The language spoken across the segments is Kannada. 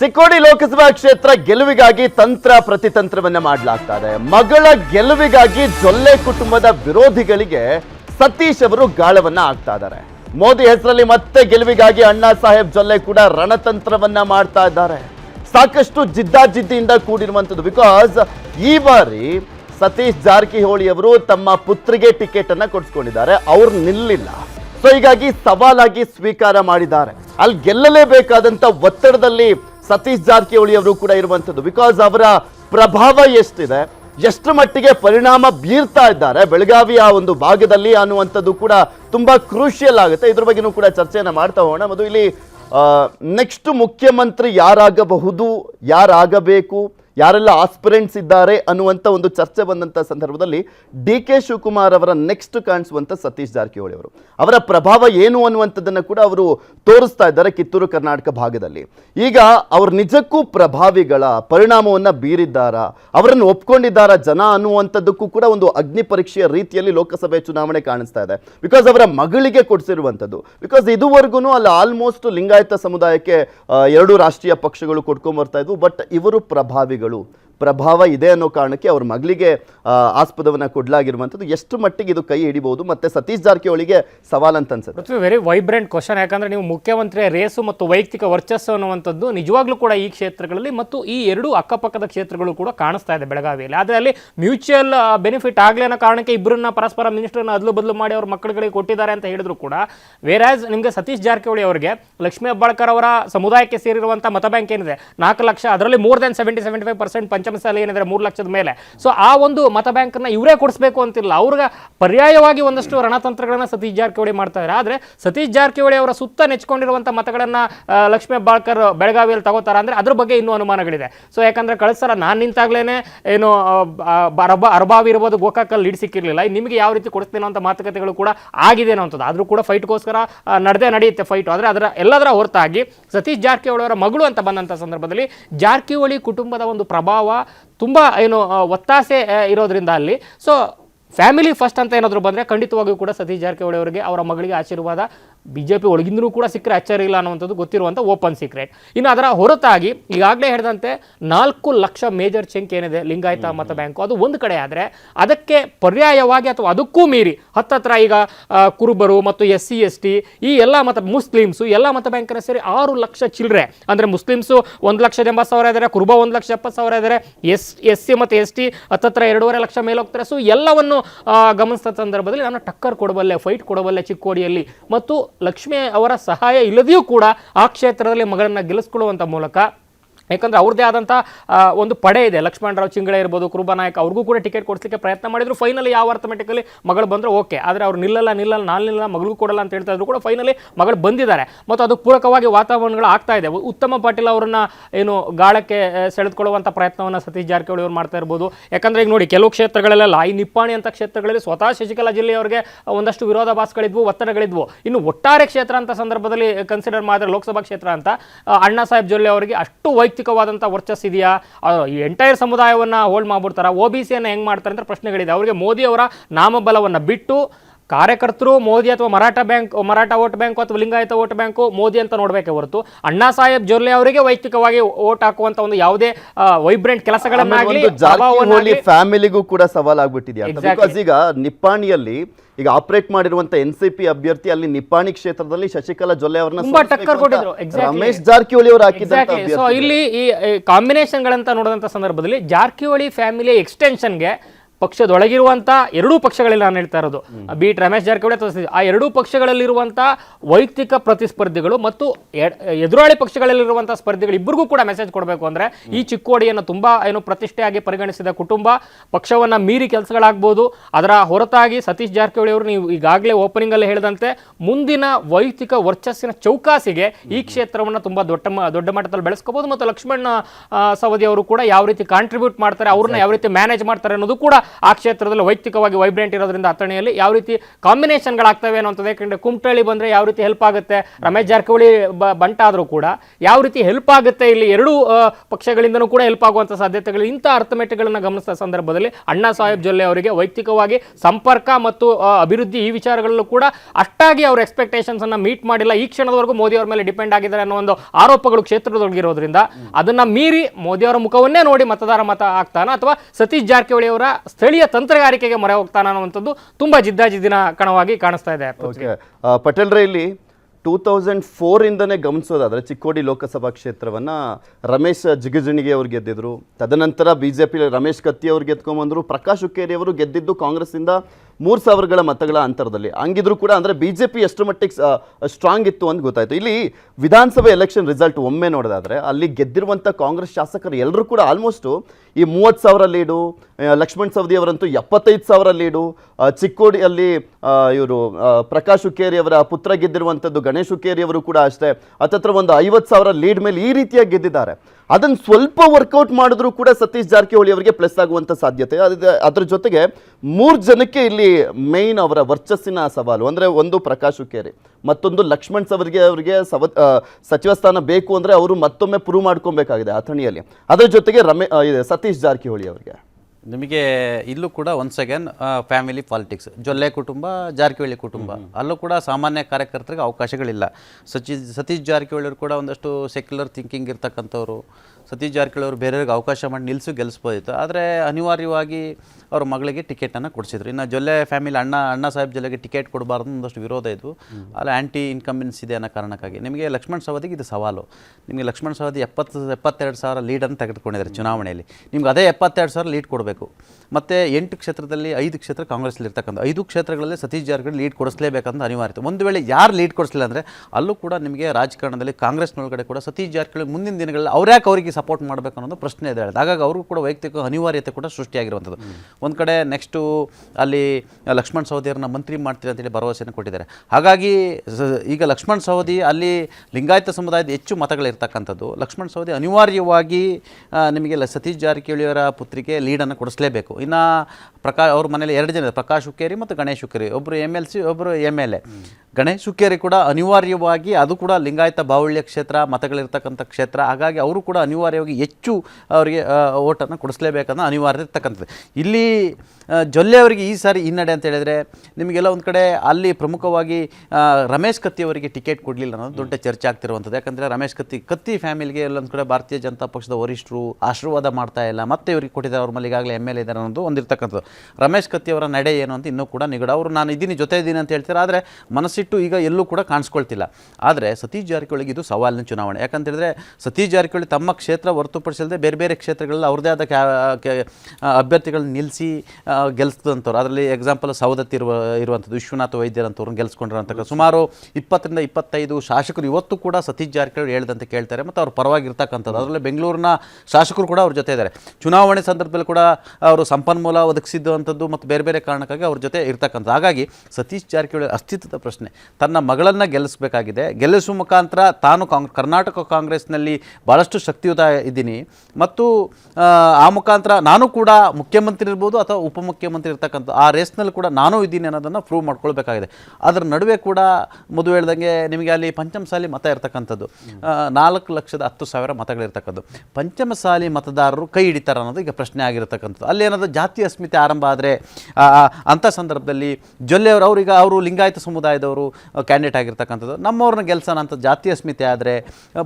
ಚಿಕ್ಕೋಡಿ ಲೋಕಸಭಾ ಕ್ಷೇತ್ರ ಗೆಲುವಿಗಾಗಿ ತಂತ್ರ ಪ್ರತಿತಂತ್ರವನ್ನ ಮಾಡಲಾಗ್ತಾ ಇದೆ ಮಗಳ ಗೆಲುವಿಗಾಗಿ ಜೊಲ್ಲೆ ಕುಟುಂಬದ ವಿರೋಧಿಗಳಿಗೆ ಸತೀಶ್ ಅವರು ಗಾಳವನ್ನ ಆಗ್ತಾ ಇದ್ದಾರೆ. ಮೋದಿ ಹೆಸರಲ್ಲಿ ಮತ್ತೆ ಗೆಲುವಿಗಾಗಿ ಅಣ್ಣಾ ಸಾಹೇಬ್ ಜೊಲ್ಲೆ ಕೂಡ ರಣತಂತ್ರವನ್ನ ಮಾಡ್ತಾ ಇದ್ದಾರೆ. ಸಾಕಷ್ಟು ಜಿದ್ದಾಜಿದ್ದಿಯಿಂದ ಕೂಡಿರುವಂಥದ್ದು ಬಿಕಾಸ್ ಈ ಬಾರಿ ಸತೀಶ್ ಜಾರಕಿಹೊಳಿ ಅವರು ತಮ್ಮ ಪುತ್ರಿಗೆ ಟಿಕೆಟ್ ಅನ್ನ ಕೊಡಿಸ್ಕೊಂಡಿದ್ದಾರೆ. ಅವ್ರು ನಿಲ್ಲಿಲ್ಲ. ಸೊ ಹೀಗಾಗಿ ಸವಾಲಾಗಿ ಸ್ವೀಕಾರ ಮಾಡಿದ್ದಾರೆ. ಅಲ್ಲಿ ಗೆಲ್ಲಲೇಬೇಕಾದಂತ ಒತ್ತಡದಲ್ಲಿ ಸತೀಶ್ ಜಾರಕಿಹೊಳಿ ಅವರು ಕೂಡ ಇರುವಂಥದ್ದು. ಬಿಕಾಸ್ ಅವರ ಪ್ರಭಾವ ಎಷ್ಟಿದೆ, ಎಷ್ಟು ಮಟ್ಟಿಗೆ ಪರಿಣಾಮ ಬೀರ್ತಾ ಇದ್ದಾರೆ, ಬೆಳಗಾವಿಯ ಒಂದು ಭಾಗದಲ್ಲಿ ಅನ್ನುವಂಥದ್ದು ಕೂಡ ತುಂಬಾ ಕ್ರೂಷಿಯಲ್ ಆಗುತ್ತೆ. ಇದ್ರ ಬಗ್ಗೆನೂ ಕೂಡ ಚರ್ಚೆಯನ್ನು ಮಾಡ್ತಾ ಹೋಗೋಣ. ಮತ್ತು ಇಲ್ಲಿ ನೆಕ್ಸ್ಟ್ ಮುಖ್ಯಮಂತ್ರಿ ಯಾರಾಗಬಹುದು, ಯಾರಾಗಬೇಕು ಯಾರೆಲ್ಲ ಆಸ್ಪಿರೆಂಟ್ಸ್ ಇದ್ದಾರೆ ಅನ್ನುವಂಥ ಒಂದು ಚರ್ಚೆ ಬಂದಂಥ ಸಂದರ್ಭದಲ್ಲಿ ಡಿ ಕೆ ಶಿವಕುಮಾರ್ ಅವರ ನೆಕ್ಸ್ಟ್ ಕಾಣಿಸುವಂಥ ಸತೀಶ್ ಜಾರಕಿಹೊಳಿ ಅವರು. ಅವರ ಪ್ರಭಾವ ಏನು ಅನ್ನುವಂಥದ್ದನ್ನು ಕೂಡ ಅವರು ತೋರಿಸ್ತಾ ಇದ್ದಾರೆ ಕಿತ್ತೂರು ಕರ್ನಾಟಕ ಭಾಗದಲ್ಲಿ. ಈಗ ಅವರು ನಿಜಕ್ಕೂ ಪ್ರಭಾವಿಗಳ ಪರಿಣಾಮವನ್ನು ಬೀರಿದ್ದಾರಾ? ಅವರನ್ನು ಒಪ್ಕೊಂಡಿದ್ದಾರಾ ಜನ ಅನ್ನುವಂಥದ್ದಕ್ಕೂ ಕೂಡ ಒಂದು ಅಗ್ನಿ ಪರೀಕ್ಷೆಯ ರೀತಿಯಲ್ಲಿ ಲೋಕಸಭೆ ಚುನಾವಣೆ ಕಾಣಿಸ್ತಾ ಇದೆ. ಬಿಕಾಸ್ ಅವರ ಮಗಳಿಗೆ ಕೊಡಿಸಿರುವಂಥದ್ದು. ಬಿಕಾಸ್ ಇದುವರೆಗೂ ಅಲ್ಲಿ ಆಲ್ಮೋಸ್ಟ್ ಲಿಂಗಾಯತ ಸಮುದಾಯಕ್ಕೆ ಎರಡು ರಾಷ್ಟ್ರೀಯ ಪಕ್ಷಗಳು ಕೊಡ್ಕೊಂಬರ್ತಾ ಇದ್ವು ಬಟ್ ಇವರು ಪ್ರಭಾವಿಗಳು. l'autre. ಪ್ರಭಾವ ಇದೆ ಅನ್ನೋ ಕಾರಣಕ್ಕೆ ಅವ್ರ ಮಗಳಿಗೆ ಆಸ್ಪದವನ್ನು ಕೊಡ್ಲಾಗಿರುವಂಥದ್ದು. ಎಷ್ಟು ಮಟ್ಟಿಗೆ ಇದು ಕೈ ಹಿಡಿಬಹುದು ಮತ್ತೆ ಸತೀಶ್ ಜಾರಕಿಹೊಳಿಗೆ ಸವಾಲ್ ಅಂತ ಅನ್ಸುತ್ತೆ. ವೆರಿ ವೈಬ್ರೆಂಟ್ ಕ್ವಶನ್ ಯಾಕಂದ್ರೆ ನೀವು ಮುಖ್ಯಮಂತ್ರಿಯ ರೇಸು ಮತ್ತು ವೈಯಕ್ತಿಕ ವರ್ಚಸ್ಸು ಅನ್ನುವಂಥದ್ದು ನಿಜವಾಗ್ಲೂ ಕೂಡ ಈ ಕ್ಷೇತ್ರಗಳಲ್ಲಿ ಮತ್ತು ಈ ಎರಡು ಅಕ್ಕಪಕ್ಕದ ಕ್ಷೇತ್ರಗಳು ಕೂಡ ಕಾಣಿಸ್ತಾ ಇದೆ ಬೆಳಗಾವಿಯಲ್ಲಿ. ಆದರೆ ಅಲ್ಲಿ ಮ್ಯೂಚುವಲ್ ಬೆನಿಫಿಟ್ ಆಗಲಿ ಅನ್ನೋ ಕಾರಣಕ್ಕೆ ಇಬ್ಬರನ್ನ ಪರಸ್ಪರ ಮಿನಿಸ್ಟರ್ನ ಅದಲು ಬದಲು ಮಾಡಿ ಅವ್ರ ಮಕ್ಕಳುಗಳಿಗೆ ಕೊಟ್ಟಿದ್ದಾರೆ ಅಂತ ಹೇಳಿದ್ರು ಕೂಡ. ವೇರಾಜ್ ನಿಮಗೆ ಸತೀಶ್ ಜಾರಕಿಹೊಳಿ ಅವರಿಗೆ ಲಕ್ಷ್ಮೀ ಹೆಬ್ಬಾಳ್ಕರ್ ಅವರ ಸಮುದಾಯಕ್ಕೆ ಸೇರಿರುವಂಥ ಮತ ಬ್ಯಾಂಕ್ ಏನಿದೆ? ನಾಲ್ಕು ಲಕ್ಷ, ಅದರಲ್ಲಿ more than seventy seventy five percent Panchamasali ಏನಿದೆ ಮೂರು ಲಕ್ಷದ ಮೇಲೆ. ಸೊ ಆ ಒಂದು ಮತ ಬ್ಯಾಂಕನ್ನ ಇವರೇ ಕೊಡಿಸ್ಬೇಕು ಅಂತಿಲ್ಲ. ಅವ್ರಿಗೆ ಪರ್ಯಾಯವಾಗಿ ಒಂದಷ್ಟು ರಣತಂತ್ರಗಳನ್ನ ಸತೀಶ್ ಜಾರಕಿಹೊಳಿ ಮಾಡ್ತಾ ಇದ್ದಾರೆ ಆದ್ರೆ ಸತೀಶ್ ಜಾರಕಿಹೊಳಿ ಅವರ ಸುತ್ತ ನೆಚ್ಕೊಂಡಿರುವಂಥ ಮತಗಳನ್ನ ಲಕ್ಷ್ಮೀ ಬಾಳ್ಕರ್ ಬೆಳಗಾವಿಯಲ್ಲಿ ತಗೋತಾರ ಅಂದ್ರೆ ಅದ್ರ ಬಗ್ಗೆ ಇನ್ನೂ ಅನುಮಾನಗಳಿದೆ. ಸೊ ಯಾಕಂದ್ರೆ ಕಳಿಸ್ತಾರ ನಾನು ನಿಂತಾಗ್ಲೇನೆ ಏನು ಅರಬ, ಅರಬಾವಿ ಇರ್ಬೋದು ಗೋಕಾಕಲ್ಲಿ ಲೀಡ್ ಸಿಕ್ಕಿರಲಿಲ್ಲ. ನಿಮಗೆ ಯಾವ ರೀತಿ ಕೊಡ್ತೀನೋ ಅಂತ ಮಾತುಕತೆಗಳು ಕೂಡ ಆಗಿದೆ ಅನ್ನೋಂಥದ್ದು ಆದರೂ ಕೂಡ ಫೈಟ್ಗೋಸ್ಕರ ನಡೆದೇ ನಡೆಯುತ್ತೆ ಫೈಟ್ ಆದರೆ ಅದರ, ಎಲ್ಲದರ ಹೊರತಾಗಿ ಸತೀಶ್ ಜಾರಕಿಹೊಳಿ ಅವರ ಮಗಳು ಅಂತ ಬಂದಂಥ ಸಂದರ್ಭದಲ್ಲಿ ಜಾರಕಿಹೊಳಿ ಕುಟುಂಬದ ಒಂದು ಪ್ರಭಾವ ತುಂಬ, ಏನು ಒತ್ತಾಸೆ ಇರೋದ್ರಿಂದ ಅಲ್ಲಿ. ಸೊ ಫ್ಯಾಮಿಲಿ ಫಸ್ಟ್ ಅಂತ ಏನಾದರೂ ಬಂದರೆ ಖಂಡಿತವಾಗಿಯೂ ಕೂಡ ಸತೀಶ್ ಜಾರಕಿಹೊಳಿ ಅವರಿಗೆ, ಅವರ ಮಗಳಿಗೆ ಆಶೀರ್ವಾದ ಬಿ ಜೆ ಪಿ ಒಳಗಿಂದಲೂ ಕೂಡ ಸಿಕ್ಕರೆ ಅಚ್ಚರಿ ಇಲ್ಲ ಅನ್ನುವಂಥದ್ದು ಗೊತ್ತಿರುವಂಥ ಓಪನ್ ಸೀಕ್ರೆಟ್. ಇನ್ನು ಅದರ ಹೊರತಾಗಿ ಈಗಾಗಲೇ ಹೇಳಿದಂತೆ ನಾಲ್ಕು ಲಕ್ಷ ಮೇಜರ್ ಚೆಂಕ್ ಏನಿದೆ ಲಿಂಗಾಯತ ಮತ ಬ್ಯಾಂಕು ಅದು ಒಂದು ಕಡೆ ಆದರೆ ಅದಕ್ಕೆ ಪರ್ಯಾಯವಾಗಿ ಅಥವಾ ಅದಕ್ಕೂ ಮೀರಿ ಹತ್ತತ್ರ ಈಗ ಕುರುಬರು ಮತ್ತು ಎಸ್ ಸಿ ಎಸ್ ಟಿ ಈ ಎಲ್ಲ ಮತ ಮುಸ್ಲಿಮ್ಸು ಎಲ್ಲ ಮತ ಬ್ಯಾಂಕನ್ನ ಸೇರಿ ಆರು ಲಕ್ಷ ಚಿಲ್ಲರೆ ಅಂದರೆ ಮುಸ್ಲಿಮ್ಸು ಒಂದು ಲಕ್ಷದ ಎಂಬತ್ತು ಸಾವಿರ ಇದ್ದಾರೆ ಕುರುಬ ಒಂದು ಲಕ್ಷ ಎಪ್ಪತ್ತು ಸಾವಿರ ಇದ್ದಾರೆ ಎಸ್ ಎಸ್ ಸಿ ಮತ್ತು ಎಸ್ ಟಿ ಹತ್ತತ್ರ ಎರಡೂವರೆ ಲಕ್ಷ ಮೇಲೆ ಹೋಗ್ತಾರೆ. ಸೊ ಎಲ್ಲವನ್ನು ಗಮನಿಸಿದ ಸಂದರ್ಭದಲ್ಲಿ ನಾನು ಟಕ್ಕರ್ ಕೊಡಬಲ್ಲೆ ಫೈಟ್ ಕೊಡಬಲ್ಲೆ ಚಿಕ್ಕೋಡಿಯಲ್ಲಿ. ಮತ್ತು ಲಕ್ಷ್ಮಿ ಅವರ ಸಹಾಯ ಇಲ್ಲದೆಯೂ ಕೂಡ ಆ ಕ್ಷೇತ್ರದಲ್ಲಿ ಮಗಳನ್ನು ಗೆಲ್ಲಿಸ್ಕೊಳ್ಳುವಂಥ ಮೂಲಕ ಯಾಕಂದ್ರೆ ಅವ್ರದ್ದೇ ಆದಂಥ ಒಂದು ಪಡೆ ಇದೆ. ಲಕ್ಷ್ಮಣರಾವ್ ಚಿಂಗಳೆ ಇರ್ಬೋದು, ಕುರುಬಾ ನಾಯಕ್, ಅವ್ರಿಗೂ ಕೂಡ ಟಿಕೆಟ್ ಕೊಡಿಸಲಿಕ್ಕೆ ಪ್ರಯತ್ನ ಮಾಡಿದ್ರು. ಫೈನಲಿ ಯಾವ ಅರ್ಥಮೆಟಿಕಲಿ ಮಗಳು ಬಂದರೆ ಓಕೆ ಆದರೆ ಅವ್ರು ನಿಲ್ಲಲ್ಲ ನಿಲ್ಲಲ್ಲ, ನಾನು ನಿಲ್ಲಲ್ಲ, ಮಗಳಿಗೂ ಕೊಡಲ್ಲ ಅಂತ ಹೇಳ್ತಾ ಇದ್ರು ಕೂಡ ಫೈನಲಿ ಮಗಳು ಬಂದಿದ್ದಾರೆ. ಮತ್ತು ಅದು ಪೂರಕವಾಗಿ ವಾತಾವರಣಗಳು ಆಗ್ತಾ ಇದೆ. ಉತ್ತಮ ಪಾಟೀಲ್ ಅವರನ್ನ ಏನು ಗಾಳಕ್ಕೆ ಸೆಳೆದುಕೊಳ್ಳುವಂಥ ಪ್ರಯತ್ನವನ್ನು ಸತೀಶ್ ಜಾರಕಿಹೊಳಿ ಅವರು ಮಾಡ್ತಾ ಇರ್ಬೋದು. ಯಾಕಂದ್ರೆ ಈಗ ನೋಡಿ, ಕೆಲವು ಕ್ಷೇತ್ರಗಳಲ್ಲೆಲ್ಲ, ಈ ನಿಪ್ಪಾಣಿ ಅಂತ ಕ್ಷೇತ್ರಗಳಲ್ಲಿ ಸ್ವತಃ ಶಶಿಕಲಾ ಜಿಲ್ಲೆಯವರಿಗೆ ಒಂದಷ್ಟು ವಿರೋಧಾಭಾಸಗಳಿದ್ವು ಒತ್ತಡಗಳಿದ್ವು. ಇನ್ನು ಒಟ್ಟಾರೆ ಕ್ಷೇತ್ರ ಅಂತ ಸಂದರ್ಭದಲ್ಲಿ ಕನ್ಸಿಡರ್ ಮಾಡಿದ್ರೆ ಲೋಕಸಭಾ ಕ್ಷೇತ್ರ ಅಂತ ಅಣ್ಣಾ ಸಾಹೇಬ್ ಜೊಲ್ಲೆ ಅವರಿಗೆ ಅಷ್ಟು ವೈಯಕ್ತಿಕವಾದಂಥ ವರ್ಚಸ್ ಇದೆಯಾ? ಈ ಎಂಟೈರ್ ಸಮುದಾಯವನ್ನು ಹೋಲ್ಡ್ ಮಾಡ್ಬಿಡ್ತಾರ? ಒ ಬಿ ಸಿಯನ್ನು ಹೆಂಗೆ ಮಾಡ್ತಾರೆ ಅಂತ ಪ್ರಶ್ನೆಗಳಿದೆ. ಅವರಿಗೆ ಮೋದಿ ಅವರ ನಾಮಬಲವನ್ನು ಬಿಟ್ಟು ಕಾರ್ಯಕರ್ತರು ಮೋದಿ ಅಥವಾ Maratha bank Maratha vote bank ಅಥವಾ ಲಿಂಗಾಯತ ವೋಟ್ ಬ್ಯಾಂಕು ಮೋದಿ ಅಂತ ನೋಡಬೇಕೆ ಹೊರತು ಅಣ್ಣಾ ಸಾಹೇಬ್ ಜೊಲ್ಲೆ ಅವರಿಗೆ ವೈಯಕ್ತಿಕವಾಗಿ ವೋಟ್ ಹಾಕುವಂತ ಒಂದು ಯಾವುದೇ ವೈಬ್ರೆಂಟ್ ಕೆಲಸಗಳನ್ನಾಗಲಿ ಫ್ಯಾಮಿಲಿಗೂ ಕೂಡ ಸವಾಲ್ ಆಗ್ಬಿಟ್ಟಿದ್ಯಾ ಅಂತ ಬಿಕಾಸ್ ಈಗ ನಿಪ್ಪಾಣಿಯಲ್ಲಿ ಈಗ ಆಪರೇಟ್ ಮಾಡಿರುವಂತ ಎನ್ ಸಿ ಪಿ ಅಭ್ಯರ್ಥಿ ಅಲ್ಲಿ ನಿಪ್ಪಾಣಿ ಕ್ಷೇತ್ರದಲ್ಲಿ ಶಶಿಕಲಾ ಜೊಲ್ಲೆ ಅವರನ್ನ ಟಕ್ಕರ್ ಕೊಟ್ಟಿದ್ರು. ರಮೇಶ್ ಜಾರಕಿಹೊಳಿ ಅವರು ಹಾಕಿದ್ದಾರೆ ಇಲ್ಲಿ ಈ ಕಾಂಬಿನೇಷನ್ ಗಳಂತ ನೋಡಿದಂತ ಸಂದರ್ಭದಲ್ಲಿ ಜಾರಕಿಹೊಳಿ ಫ್ಯಾಮಿಲಿ ಎಕ್ಸ್ಟೆನ್ಷನ್ಗೆ ಪಕ್ಷದೊಳಗಿರುವಂಥ ಎರಡೂ ಪಕ್ಷಗಳಲ್ಲಿ ನಾನು ಹೇಳ್ತಾ ಇರೋದು. ಬೀಟ್ ರಮೇಶ್ ಜಾರಕಿಹೊಳಿ ಅಥವಾ ಆ ಎರಡೂ ಪಕ್ಷಗಳಲ್ಲಿರುವಂಥ ವೈಯಕ್ತಿಕ ಪ್ರತಿಸ್ಪರ್ಧಿಗಳು ಮತ್ತು ಎದುರಾಳಿ ಪಕ್ಷಗಳಲ್ಲಿರುವಂಥ ಸ್ಪರ್ಧಿಗಳು ಇಬ್ಬರಿಗೂ ಕೂಡ ಮೆಸೇಜ್ ಕೊಡಬೇಕು ಅಂದ್ರೆ ಈ ಚಿಕ್ಕೋಡಿಯನ್ನು ತುಂಬಾ ಏನು ಪ್ರತಿಷ್ಠೆಯಾಗಿ ಪರಿಗಣಿಸಿದ ಕುಟುಂಬ ಪಕ್ಷವನ್ನ ಮೀರಿ ಕೆಲಸಗಳಾಗ್ಬೋದು. ಅದರ ಹೊರತಾಗಿ ಸತೀಶ್ ಜಾರಕಿಹೊಳಿ ಅವರು ನೀವು ಈಗಾಗಲೇ ಓಪನಿಂಗ್ ಅಲ್ಲಿ ಹೇಳಿದಂತೆ ಮುಂದಿನ ವೈಯಕ್ತಿಕ ವರ್ಚಸ್ಸಿನ ಚೌಕಾಸಿಗೆ ಈ ಕ್ಷೇತ್ರವನ್ನು ತುಂಬಾ ದೊಡ್ಡ ದೊಡ್ಡ ಮಟ್ಟದಲ್ಲಿ ಬೆಳೆಸ್ಕೋಬೋದು. ಮತ್ತು ಲಕ್ಷ್ಮಣ ಸವದಿ ಅವರು ಕೂಡ ಯಾವ ರೀತಿ ಕಾಂಟ್ರಿಬ್ಯೂಟ್ ಮಾಡ್ತಾರೆ, ಅವ್ರನ್ನ ಯಾವ ರೀತಿ ಮ್ಯಾನೇಜ್ ಮಾಡ್ತಾರೆ ಅನ್ನೋದು ಕೂಡ ಆ ಕ್ಷೇತ್ರದಲ್ಲಿ ವೈಯಕ್ತಿಕವಾಗಿ ವೈಬ್ರೆಂಟ್ ಇರೋದ್ರಿಂದ ಅಥಣಿಯಲ್ಲಿ ಯಾವ ರೀತಿ ಕಾಂಬಿನೇಷನ್ಗಳಾಗ್ತವೆ ಅನ್ನೋಂಥದ್ದು ಯಾಕಂದ್ರೆ ಕುಮಟಳ್ಳಿ ಬಂದರೆ ಯಾವ ರೀತಿ ಹೆಲ್ಪ್ ಆಗುತ್ತೆ? ರಮೇಶ್ ಜಾರಕಿಹೊಳಿ ಬಂಟ ಆದರೂ ಕೂಡ ಯಾವ ರೀತಿ ಹೆಲ್ಪ್ ಆಗುತ್ತೆ ಇಲ್ಲಿ ಎರಡೂ ಪಕ್ಷಗಳಿಂದಲೂ ಕೂಡ ಹೆಲ್ಪ್ ಆಗುವಂಥ ಸಾಧ್ಯತೆಗಳು ಇಂಥ ಅರ್ಥಮೆಟಿಕ್ಗಳನ್ನ ಗಮನಿಸಿದ ಸಂದರ್ಭದಲ್ಲಿ ಅಣ್ಣಾ ಸಾಹೇಬ್ ಜೊಲ್ಲೆ ಅವರಿಗೆ ವೈಯಕ್ತಿಕವಾಗಿ ಸಂಪರ್ಕ ಮತ್ತು ಅಭಿವೃದ್ಧಿ ಈ ವಿಚಾರಗಳಲ್ಲೂ ಕೂಡ ಅಷ್ಟಾಗಿ ಅವರ ಎಕ್ಸ್ಪೆಕ್ಟೇಷನ್ಸನ್ನು ಮೀಟ್ ಮಾಡಿಲ್ಲ. ಈ ಕ್ಷಣದವರೆಗೂ ಮೋದಿ ಅವರ ಮೇಲೆ ಡಿಪೆಂಡ್ ಆಗಿದ್ದಾರೆ ಅನ್ನೋ ಒಂದು ಆರೋಪಗಳು ಕ್ಷೇತ್ರದೊಳಗಿರೋದ್ರಿಂದ ಅದನ್ನು ಮೀರಿ ಮೋದಿ ಅವರ ಮುಖವನ್ನೇ ನೋಡಿ ಮತದಾರ ಮತ ಆಗ್ತಾನ? ಅಥವಾ ಸತೀಶ್ ಜಾರಕಿಹೊಳಿ ಅವರ ಸ್ಥಳೀಯ ತಂತ್ರಗಾರಿಕೆಗೆ ಮೊರೆ ಹೋಗ್ತಾನ ಅನ್ನುವಂಥದ್ದು ತುಂಬ ಜಿದ್ದಾಜಿದ್ದಿನ ಕಣವಾಗಿ ಕಾಣಿಸ್ತಾ ಇದೆ ಓಕೆ. ಇಲ್ಲಿ ಟೂ ತೌಸಂಡ್ ಫೋರಿಂದನೇ ಗಮನಿಸೋದಾದರೆ ಚಿಕ್ಕೋಡಿ ಲೋಕಸಭಾ ಕ್ಷೇತ್ರವನ್ನು ರಮೇಶ್ ಜಿಗಜಿಣಿಗೆ ಅವ್ರು ಗೆದ್ದಿದ್ರು. ತದನಂತರ B J P Ramesh Katti ಅವರು ಗೆದ್ಕೊಂಬಂದರು. ಪ್ರಕಾಶ್ ಹುಕ್ಕೇರಿ ಅವರು ಗೆದ್ದಿದ್ದು ಕಾಂಗ್ರೆಸ್ಸಿಂದ. ಮೂರು ಸಾವಿರಗಳ ಮತಗಳ ಅಂತರದಲ್ಲಿ. ಹಂಗಿದ್ರು ಕೂಡ ಅಂದರೆ ಬಿ ಜೆ ಪಿ ಎಷ್ಟು ಮಟ್ಟಿಗೆ ಸ್ಟ್ರಾಂಗ್ ಇತ್ತು ಅಂತ ಗೊತ್ತಾಯಿತು. ಇಲ್ಲಿ ವಿಧಾನಸಭೆ ಎಲೆಕ್ಷನ್ ರಿಸಲ್ಟ್ ಒಮ್ಮೆ ನೋಡೋದಾದರೆ ಅಲ್ಲಿ ಗೆದ್ದಿರುವಂಥ ಕಾಂಗ್ರೆಸ್ ಶಾಸಕರು ಎಲ್ಲರೂ ಕೂಡ ಆಲ್ಮೋಸ್ಟು ಈ ಮೂವತ್ತು ಸಾವಿರ ಲೀಡು ಲಕ್ಷ್ಮಣ್ ಸವದಿ ಅವರಂತೂ ಎಪ್ಪತ್ತೈದು ಸಾವಿರ ಲೀಡು ಚಿಕ್ಕೋಡಿಯಲ್ಲಿ ಇವರು ಪ್ರಕಾಶ್ ಹುಕ್ಕೇರಿ ಅವರ ಪುತ್ರ ಗೆದ್ದಿರುವಂಥದ್ದು ಗಣೇಶ್ ಹುಕ್ಕೇರಿ ಅವರು ಕೂಡ ಅಷ್ಟೇ. ಹತ್ತತ್ರ ಒಂದು ಐವತ್ತು ಸಾವಿರ ಲೀಡ್ ಮೇಲೆ ಈ ರೀತಿಯಾಗಿ ಗೆದ್ದಿದ್ದಾರೆ. ಅದನ್ನು ಸ್ವಲ್ಪ ವರ್ಕೌಟ್ ಮಾಡಿದ್ರು ಕೂಡ ಸತೀಶ್ ಜಾರಕಿಹೊಳಿ ಅವರಿಗೆ ಪ್ಲಸ್ ಆಗುವಂಥ ಸಾಧ್ಯತೆ. ಅದು ಅದ್ರ ಜೊತೆಗೆ ಮೂರು ಜನಕ್ಕೆ ಇಲ್ಲಿ ಮೇಯ್ನ್ ಅವರ ವರ್ಚಸ್ಸಿನ ಸವಾಲು. ಅಂದರೆ ಒಂದು ಪ್ರಕಾಶ್ ಹುಕ್ಕೇರಿ, ಮತ್ತೊಂದು ಲಕ್ಷ್ಮಣ್ ಸವರಿಗೆ ಅವರಿಗೆ ಸವ ಸಚಿವ ಸ್ಥಾನ ಬೇಕು ಅಂದರೆ ಅವರು ಮತ್ತೊಮ್ಮೆ ಪ್ರೂವ್ ಮಾಡ್ಕೊಬೇಕಾಗಿದೆ ಅಥಣಿಯಲ್ಲಿ. ಅದರ ಜೊತೆಗೆ ರಮೇ ಸತೀಶ್ ಜಾರಕಿಹೊಳಿ ಅವರಿಗೆ. ನಿಮಗೆ ಇಲ್ಲೂ ಕೂಡ once again family politics Jolle ಕುಟುಂಬ ಜಾರಕಿಹೊಳಿ ಕುಟುಂಬ. ಅಲ್ಲೂ ಕೂಡ ಸಾಮಾನ್ಯ ಕಾರ್ಯಕರ್ತರಿಗೆ ಅವಕಾಶಗಳಿಲ್ಲ. ಸಚಿ ಸತೀಶ್ ಜಾರಕಿಹೊಳಿಯವರು ಕೂಡ ಒಂದಷ್ಟು ಸೆಕ್ಯುಲರ್ ಥಿಂಕಿಂಗ್ ಇರ್ತಕ್ಕಂಥವ್ರು. ಸತೀಶ್ ಜಾರಕಿಹೊಳಿ ಅವರು ಬೇರೆಯವ್ರಿಗೆ ಅವಕಾಶ ಮಾಡಿ ನಿಲ್ಲಿಸು ಗೆಲ್ಲಿಸ್ಬೋದಿತ್ತು ಆದರೆ ಅನಿವಾರ್ಯವಾಗಿ ಅವ್ರ ಮಗಳಿಗೆ ಟಿಕೆಟನ್ನು ಕೊಡಿಸಿದ್ರು. ಇನ್ನು ಜೊಲ್ಲೆ ಫ್ಯಾಮಿಲಿ ಅಣ್ಣ ಅಣ್ಣ ಸಾಹೇಬ್ ಜೊಲ್ಲೆಗೆ ಟಿಕೆಟ್ ಕೊಡಬಾರ್ದು ಒಂದಷ್ಟು ವಿರೋಧ ಇದ್ವು. ಅಲ್ಲಿ ಆ್ಯಂಟಿ ಇನ್ಕಮಿನ್ಸ್ ಇದೆ ಅನ್ನೋ ಕಾರಣಕ್ಕಾಗಿ. ನಿಮಗೆ ಲಕ್ಷ್ಮಣ್ ಸವದಿಗೆ ಇದು ಸವಾಲು. ನಿಮಗೆ ಲಕ್ಷ್ಮಣ್ ಸವದಿ ಎಪ್ಪತ್ತು ಎಪ್ಪತ್ತೆರಡು ಸಾವಿರ ಲೀಡನ್ನು ತೆಗೆದುಕೊಂಡಿದ್ದಾರೆ ಚುನಾವಣೆಯಲ್ಲಿ. ನಿಮ್ಗೆ ಅದೇ ಎಪ್ಪತ್ತೆರಡು ಸಾವಿರ ಲೀಡ್ ಕೊಡಬೇಕು. ಮತ್ತು ಎಂಟು ಕ್ಷೇತ್ರದಲ್ಲಿ ಐದು ಕ್ಷೇತ್ರ ಕಾಂಗ್ರೆಸ್ಲಿರ್ತಕ್ಕಂಥ ಐದು ಕ್ಷೇತ್ರಗಳಲ್ಲಿ ಸತೀಶ್ ಜಾರಕಿಹೊಳಿ ಲೀಡ್ ಕೊಡಿಸಲೇಬೇಕಂತ ಅನಿವಾರ್ಯತೆ. ಒಂದು ವೇಳೆ ಯಾರು ಲೀಡ್ ಕೊಡಿಸಲಿಲ್ಲ ಅಂದರೆ ಅಲ್ಲೂ ಕೂಡ ನಿಮಗೆ ರಾಜಕಾರಣದಲ್ಲಿ ಕಾಂಗ್ರೆಸ್ನೊಳಗಡೆ ಕೂಡ ಸತೀಶ್ ಜಾರಕಿಹೊಳಿ ಮುಂದಿನ ದಿನಗಳಲ್ಲಿ ಅವ್ರ್ಯಾಕೆ ಅವರಿಗೆ ಸಪೋರ್ಟ್ ಮಾಡಬೇಕು ಅನ್ನೋದು ಪ್ರಶ್ನೆ ಇದೆ ಹಾಗಾಗಿ ಅವರು ಕೂಡ ವೈಯಕ್ತಿಕ ಅನಿವಾರ್ಯತೆ ಕೂಡ ಸೃಷ್ಟಿಯಾಗಿರುವಂಥದ್ದು. ಒಂದು ಕಡೆ ನೆಕ್ಸ್ಟು ಅಲ್ಲಿ ಲಕ್ಷ್ಮಣ್ ಸವದಿಯರನ್ನ ಮಂತ್ರಿ ಮಾಡ್ತೀರಿ ಅಂತೇಳಿ ಭರವಸೆಯನ್ನು ಕೊಟ್ಟಿದ್ದಾರೆ. ಹಾಗಾಗಿ ಈಗ ಲಕ್ಷ್ಮಣ್ ಸವದಿ ಅಲ್ಲಿ ಲಿಂಗಾಯತ ಸಮುದಾಯದ ಹೆಚ್ಚು ಮತಗಳಿರ್ತಕ್ಕಂಥದ್ದು. ಲಕ್ಷ್ಮಣ್ ಸವದಿ ಅನಿವಾರ್ಯವಾಗಿ ನಿಮಗೆ ಸತೀಶ್ ಜಾರಕಿಹೊಳಿಯವರ ಪುತ್ರಿಗೆ ಲೀಡನ್ನು ಕೊಡಿಸಲೇಬೇಕು. ಇನ್ನು ಪ್ರಕಾಶ್ ಅವ್ರ ಮನೇಲಿ ಎರಡು ಜನ ಪ್ರಕಾಶ್ ಹುಕ್ಕೇರಿ ಮತ್ತು ಗಣೇಶ್ ಹುಕ್ಕೇರಿ ಒಬ್ಬರು ಎಂ ಎಲ್ ಸಿ ಒಬ್ಬರು M L A Ganesh Hukkeri ಕೂಡ ಅನಿವಾರ್ಯವಾಗಿ ಅದು ಕೂಡ ಲಿಂಗಾಯತ ಬಾಹುಳ್ಯ ಕ್ಷೇತ್ರ, ಮತಗಳಿರ್ತಕ್ಕಂಥ ಕ್ಷೇತ್ರ. ಹಾಗಾಗಿ ಅವರು ಕೂಡ ಅನಿವಾರ್ಯವಾಗಿ ಹೆಚ್ಚು ಅವರಿಗೆ ಓಟನ್ನು ಕೊಡಿಸಲೇಬೇಕನ್ನೋ ಅನಿವಾರ್ಯ ಇರ್ತಕ್ಕಂಥದ್ದು. ಇಲ್ಲಿ ಜೊಲ್ಲೆ ಅವರಿಗೆ ಈ ಸಾರಿ ಹಿನ್ನಡೆ ಅಂತ ಹೇಳಿದರೆ ನಿಮಗೆಲ್ಲ ಒಂದು ಕಡೆ ಅಲ್ಲಿ ಪ್ರಮುಖವಾಗಿ ರಮೇಶ್ ಕತ್ತಿ ಅವರಿಗೆ ಟಿಕೆಟ್ ಕೊಡಲಿಲ್ಲ ಅನ್ನೋದು ದೊಡ್ಡ ಚರ್ಚೆ ಆಗ್ತಿರುವಂಥದ್ದು. ಯಾಕಂದರೆ ರಮೇಶ್ ಕತ್ತಿ ಕತ್ತಿ ಫ್ಯಾಮಿಲಿಗೆ ಎಲ್ಲೊಂದು ಕಡೆ ಭಾರತೀಯ ಜನತಾ ಪಕ್ಷದ ವರಿಷ್ಠರು ಆಶೀರ್ವಾದ ಮಾಡ್ತಾ ಇಲ್ಲ, ಮತ್ತೆ ಇವರಿಗೆ ಕೊಟ್ಟಿದ್ದಾರೆ, ಅವ್ರ ಮೇಲೆ ಈಗಾಗಲೇ ಎಂ ಎಲ್ ಎ ಇದ್ದಾರೆ ಅನ್ನೋದು ಒಂದಿರ್ತಕ್ಕಂಥದ್ದು. ರಮೇಶ್ ಕತ್ತಿ ಅವರ ನಡೆ ಏನು ಅಂತ ಇನ್ನೂ ಕೂಡ ನಿಗಡ ಅವರು ನಾನು ಇದ್ದೀನಿ ಜೊತೆ ಇದ್ದೀನಿ ಅಂತ ಹೇಳ್ತಾರೆ. ಆದರೆ ಮನಸ್ಸಿಟ್ಟು ಈಗ ಎಲ್ಲೂ ಕೂಡ ಕಾಣಿಸ್ಕೊಳ್ತಿಲ್ಲ. ಆದರೆ ಸತೀಶ್ ಜಾರಕಿಹೊಳಿಗೆ ಇದು ಸವಾಲಿನ ಚುನಾವಣೆ. ಯಾಕಂತ ಹೇಳಿದ್ರೆ ಸತೀಶ್ ಜಾರಕಿಹೊಳಿ ತಮ್ಮ ಕ್ಷೇತ್ರ ಹೊರತುಪಡಿಸದೆ ಬೇರೆ ಬೇರೆ ಕ್ಷೇತ್ರಗಳಲ್ಲಿ ಅವ್ರದ್ದೇ ಆದ ಅಭ್ಯರ್ಥಿಗಳನ್ನ ನಿಲ್ಲಿಸಿ ಗೆಲ್ಸಿದಂಥವ್ರು. ಅದರಲ್ಲಿ ಎಕ್ಸಾಂಪಲ್ ಸವದತ್ತಿ ಇರುವ, ಇರುವಂಥದ್ದು ವಿಶ್ವನಾಥ ವೈದ್ಯರಂಥವ್ರನ್ನ ಗೆಲ್ಸ್ಕೊಂಡಿರೋಂಥ ಸುಮಾರು ಇಪ್ಪತ್ತರಿಂದ ಇಪ್ಪತ್ತೈದು ಶಾಸಕರು ಇವತ್ತು ಕೂಡ ಸತೀಶ್ ಜಾರಕಿಹೊಳಿ ಹೇಳ್ದಂತೆ ಕೇಳ್ತಾರೆ ಮತ್ತು ಅವ್ರ ಪರವಾಗಿರ್ತಕ್ಕಂಥದ್ದು. ಅದರಲ್ಲಿ ಬೆಂಗಳೂರಿನ ಶಾಸಕರು ಕೂಡ ಅವ್ರ ಜೊತೆ ಇದ್ದಾರೆ. ಚುನಾವಣೆ ಸಂದರ್ಭದಲ್ಲಿ ಕೂಡ ಅವರು ಸಂಪನ್ಮೂಲ ಒದಗಿಸಿದ್ದಂಥದ್ದು ಮತ್ತು ಬೇರೆ ಬೇರೆ ಕಾರಣಕ್ಕಾಗಿ ಅವ್ರ ಜೊತೆ ಇರ್ತಕ್ಕಂಥದ್ದು. ಹಾಗಾಗಿ ಸತೀಶ್ ಜಾರಕಿಹೊಳಿ ಅಸ್ತಿತ್ವದ ಪ್ರಶ್ನೆ. ತನ್ನ ಮಗಳನ್ನು ಗೆಲ್ಲಿಸಬೇಕಾಗಿದೆ. ಗೆಲ್ಲಿಸುವ ಮುಖಾಂತರ ತಾನು ಕಾಂಗ್ ಕರ್ನಾಟಕ ಕಾಂಗ್ರೆಸ್ನಲ್ಲಿ ಭಾಳಷ್ಟು ಶಕ್ತಿಯುತ ಇದ್ದೀನಿ. ಮತ್ತು ಆ, ಮುಖಾಂತರ ನಾನು ಕೂಡ ಮುಖ್ಯಮಂತ್ರಿ ಇರ್ಬೋದು ಅಥವಾ ಉಪಮುಖ್ಯಮಂತ್ರಿ ಇರ್ತಕ್ಕಂಥ ಆ ರೇಸ್ನಲ್ಲಿ ಕೂಡ ನಾನು ಇದ್ದೀನಿ ಅನ್ನೋದನ್ನು ಪ್ರೂವ್ ಮಾಡ್ಕೊಳ್ಬೇಕಾಗಿದೆ. ಅದರ ನಡುವೆ ಕೂಡ ಮದುವೆ ಹೇಳ್ದಂಗೆ ನಿಮಗೆ ಅಲ್ಲಿ ಪಂಚಮಸಾಲಿ ಮತ ಇರ್ತಕ್ಕಂಥದ್ದು. ನಾಲ್ಕು ಲಕ್ಷದ ಹತ್ತು ಸಾವಿರ ಮತಗಳಿರ್ತಕ್ಕಂಥದ್ದು ಪಂಚಮಸಾಲಿ ಮತದಾರರು ಕೈ ಹಿಡಿತಾರೆ ಅನ್ನೋದು ಈಗ ಪ್ರಶ್ನೆ ಆಗಿರತಕ್ಕಂಥದ್ದು. ಅಲ್ಲಿ ಏನಾದರೂ ಜಾತಿ ಅಸ್ಮಿತೆ ಆರಂಭ ಆದರೆ ಅಂಥ ಸಂದರ್ಭದಲ್ಲಿ ಜೊಲ್ಲೆಯವರು ಈಗ ಅವರು ಲಿಂಗಾಯತ ಸಮುದಾಯದವರು ಕ್ಯಾಂಡಿಡೇಟ್ ಆಗಿರ್ತಕ್ಕಂಥದ್ದು. ನಮ್ಮವ್ರನ್ನ ಗೆಲ್ಸೋಣ ಅಂತ ಜಾತಿ ಅಸ್ಮಿತೆ ಆದರೆ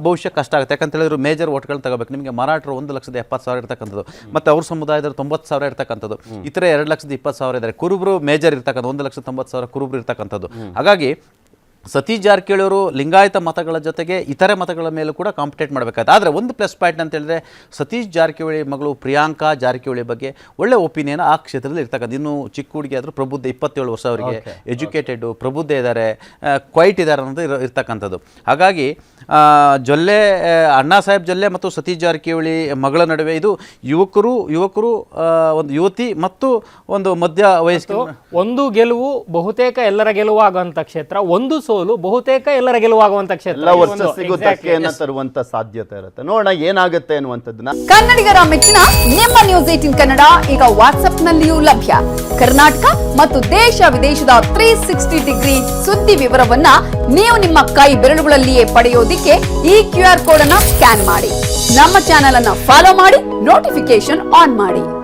ಭವಿಷ್ಯ ಕಷ್ಟ ಆಗುತ್ತೆ. ಯಾಕಂತ ಹೇಳಿದ್ರು ಮೇಜರ್ ಓಟ್ಗಳನ್ನ ತಗೋಬೇಕು. ನಿಮಗೆ ಮರಾಠರು ಒಂದು ಲಕ್ಷದ ಎಪ್ಪತ್ತು ಸಾವಿರ ಇರ್ತಕ್ಕಂಥದ್ದು. ಮತ್ತು ಅವ್ರ ಸಮುದಾಯದವರು ತೊಂಬತ್ತು ಸಾವಿರ ಇರ್ತಕ್ಕಂಥದ್ದು. ಇತರೆ ಎರಡು ಲಕ್ಷದ ಇಪ್ಪತ್ತು ಸಾವಿರ ಇದ್ದಾರೆ. ಕುರುಬರು ಮೇಜರ್ ಇರ್ತಕ್ಕಂಥ ಒಂದು ಲಕ್ಷದ ತೊಂಬತ್ತು ಸಾವಿರ ಕುರುಬರು ಇರ್ತಕ್ಕಂಥದ್ದು. ಹಾಗಾಗಿ ಸತೀಶ್ ಜಾರಕಿಹೊಳಿ ಅವರು ಲಿಂಗಾಯತ ಮತಗಳ ಜೊತೆಗೆ ಇತರೆ ಮತಗಳ ಮೇಲೂ ಕೂಡ ಕಾಂಪಿಟೇಟ್ ಮಾಡಬೇಕಾಗುತ್ತೆ ಆದರೆ ಒಂದು ಪ್ಲಸ್ ಪಾಯಿಂಟ್ ಅಂತ ಹೇಳಿದ್ರೆ ಸತೀಶ್ ಜಾರಕಿಹೊಳಿ ಮಗಳು ಪ್ರಿಯಾಂಕಾ ಜಾರಕಿಹೊಳಿ ಬಗ್ಗೆ ಒಳ್ಳೆ ಒಪಿನಿಯನ್ ಆ ಕ್ಷೇತ್ರದಲ್ಲಿ ಇರ್ತಕ್ಕಂಥ ಇನ್ನು ಚಿಕ್ಕ ಹುಡುಗಿ ಆದರೂ ಪ್ರಬುದ್ಧ ಇಪ್ಪತ್ತೇಳು ವರ್ಷ ಅವರಿಗೆ ಎಜುಕೇಟೆಡ್ ಪ್ರಬುದ್ಧ ಇದ್ದಾರೆ ಕ್ವೈಟ್ ಇದ್ದಾರೆ ಅನ್ನೋದು ಇರೋ ಇರ್ತಕ್ಕಂಥದ್ದು. ಹಾಗಾಗಿ ಜೊಲ್ಲೆ ಅಣ್ಣಾ ಸಾಹೇಬ್ ಜೊಲ್ಲೆ ಮತ್ತು ಸತೀಶ್ ಜಾರಕಿಹೊಳಿ ಮಗಳ ನಡುವೆ ಇದು ಯುವಕರು ಯುವಕರು ಒಂದು ಯುವತಿ ಮತ್ತು ಒಂದು ಮಧ್ಯ ವಯಸ್ಸು ಒಂದು ಗೆಲುವು ಬಹುತೇಕ ಎಲ್ಲರ ಗೆಲುವು ಆಗುವಂಥ ಕ್ಷೇತ್ರ. ಒಂದು ಸೋಲು ಸೋಲು ಬಹುತೇಕ ಎಲ್ಲರ ಗೆಲುವಾಗುವಂತ ಕ್ಷೇತ್ರ. ಎಲ್ಲ ಈ ಒಂದು- ವರ್ಚಸ್ಸಿಗೂ exactly, ಧಕ್ಕೆಯನ್ನ ತರುವಂತ ಸಾಧ್ಯತೆ ಇರುತ್ತೆ. ನೋಡೋಣ ಏನಾಗುತ್ತೆ ಅನ್ನುವಂಥದ್ದನ್ನ. ಕನ್ನಡಿಗರ ಮೆಚ್ಚಿನ ನಿಮ್ಮ ನ್ಯೂಸ್ ಏಟಿನ್ ಕನ್ನಡ ಈಗ ವಾಟ್ಸ್ಆಪ್ನಲ್ಲಿಯೂ ಲಭ್ಯ. ಕರ್ನಾಟಕ ಮತ್ತು ದೇಶ ವಿದೇಶದ ತ್ರೀ ಸಿಕ್ಸ್ಟಿ ಡಿಗ್ರಿ ಸುದ್ದಿ ವಿವರವನ್ನ ನೀವು ನಿಮ್ಮ ಕೈ ಬೆರಳುಗಳಲ್ಲಿಯೇ ಪಡೆಯೋದಿಕ್ಕೆ ಈ ಕ್ಯೂ ಆರ್ ಕೋಡ್ ಅನ್ನ ಸ್ಕ್ಯಾನ್ ಮಾಡಿ. ನಮ್ಮ ಚಾನೆಲ್ ಅನ್ನ ಫಾಲೋ ಮಾಡಿ ನೋಟಿಫಿಕೇಶನ್ ಆನ್ ಮಾಡಿ.